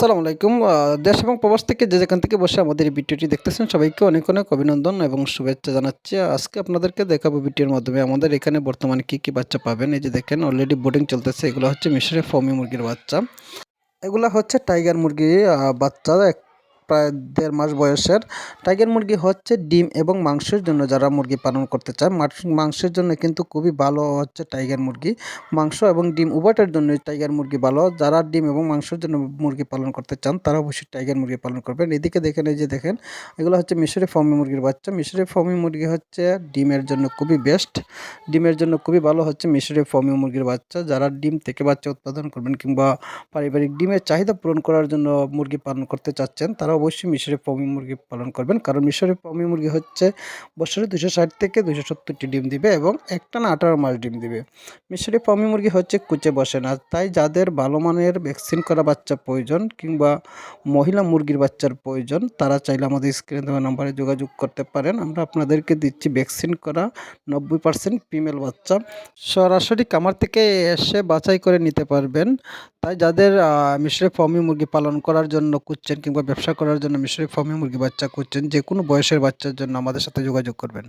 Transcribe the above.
আসসালামু আলাইকুম। দেশ এবং প্রবাস থেকে যে যেখান থেকে বসে আমাদের এই ভিডিওটি দেখতেছেন, সবাইকে অনেক অনেক অভিনন্দন এবং শুভেচ্ছা জানাচ্ছি। আজকে আপনাদেরকে দেখাবো ভিডিওর মাধ্যমে আমাদের এখানে বর্তমানে কি কি বাচ্চা পাবেন। এই যে দেখেন অলরেডি বোর্ডিং চলতেছে, এগুলো হচ্ছে মিশরে ফমি মুরগির বাচ্চা। এগুলো হচ্ছে টাইগার মুরগির বাচ্চা। এক- প্রায় দেড় মাস বয়সের। টাইগার মুরগি হচ্ছে ডিম এবং মাংসের জন্য যারা মুরগি পালন করতে চায়। মাংস- মাংসের জন্য কিন্তু খুবই ভালো হচ্ছে টাইগার মুরগি। মাংস এবং ডিম উভয়টার জন্য টাইগার মুরগি ভালো। যারা ডিম এবং মাংসের জন্য মুরগি পালন করতে চান, তারা অবশ্যই টাইগার মুরগি পালন করবেন। এদিকে দেখেন, এই যে দেখেন, এগুলো হচ্ছে মিশরি ফর্মি মুরগির বাচ্চা। মিশরি ফর্মি মুরগি হচ্ছে ডিমের জন্য খুবই বেস্ট ডিমের জন্য খুবই ভালো হচ্ছে মিশরি ফর্মি মুরগির বাচ্চা। যারা ডিম থেকে বাচ্চা উৎপাদন করবেন কিংবা পারিবারিক ডিমের চাহিদা পূরণ করার জন্য মুরগি পালন করতে চাচ্ছেন, তারা অবশ্যই মিশরে পমি মুরগি পালন করবেন। কারণ মিশরে পমি মুরগি হচ্ছে বছরে দুশো ষাট থেকে দুশো সত্তরটি ডিম দিবে এবং একটানা আঠারো মাস ডিম দিবে। মিশরে পমি মুরগি হচ্ছে কুচে বসে না, তাই যাদের ভালো মানের ভ্যাকসিন করা বাচ্চা প্রয়োজন কিংবা মহিলা মুরগির বাচ্চার প্রয়োজন, তারা চাইলে আমাদের স্ক্রিনে দেওয়া নাম্বারে যোগাযোগ করতে পারেন। আমরা আপনাদেরকে দিচ্ছি ভ্যাকসিন করা নব্বই পার্সেন্ট ফিমেল বাচ্চা। সরাসরি কামার থেকে এসে বাছাই করে নিতে পারবেন। তাই যাদের মিশরে ফর্মি মুরগি পালন করার জন্য খুঁজছেন কিংবা ব্যবসা করার জন্য মিশরে ফর্মি মুরগি বাচ্চা খুঁজছেন, যে কোনো বয়সের বাচ্চার জন্য আমাদের সাথে যোগাযোগ করবেন।